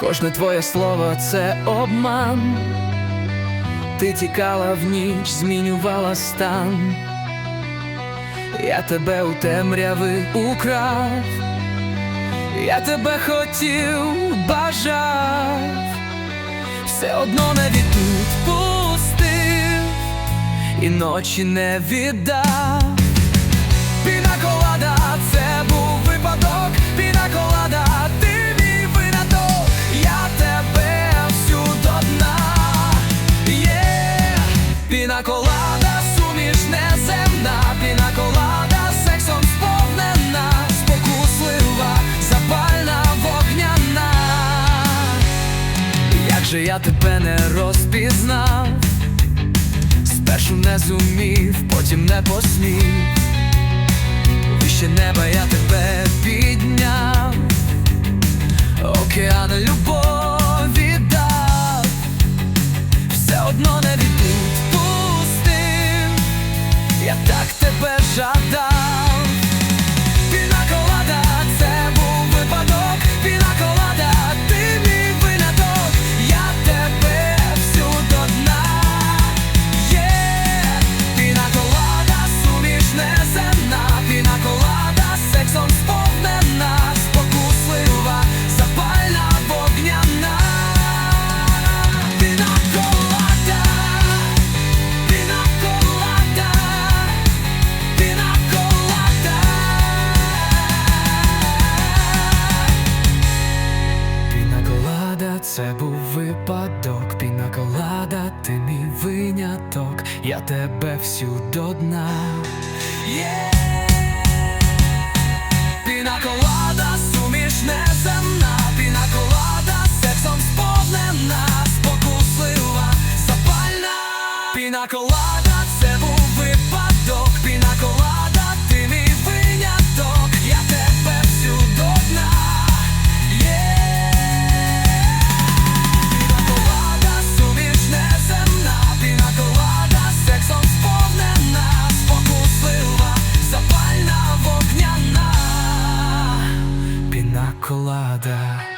Кожне твоє слово це обман. Ти тікала в ніч, змінювала стан. Я тебе у темряви украв, я тебе хотів, бажав, все одно не відпустив і ночі не віддав. Пінаколада, пінаколада, суміш неземна, пінаколада, сексом сповнена, спокуслива, запальна вогняна. Як же я тебе не розпізнав, спершу не зумів, потім не посмів. Вище неба я тебе підняв, тебе жадав. Пінаколада, це це був випадок, пінаколада, ти мій виняток, я тебе всю до дна. Є Пінаколада, суміш неземна, пінаколада, сексом сповнена, спокуслива, запальна. Пінаколада, це був шоколада.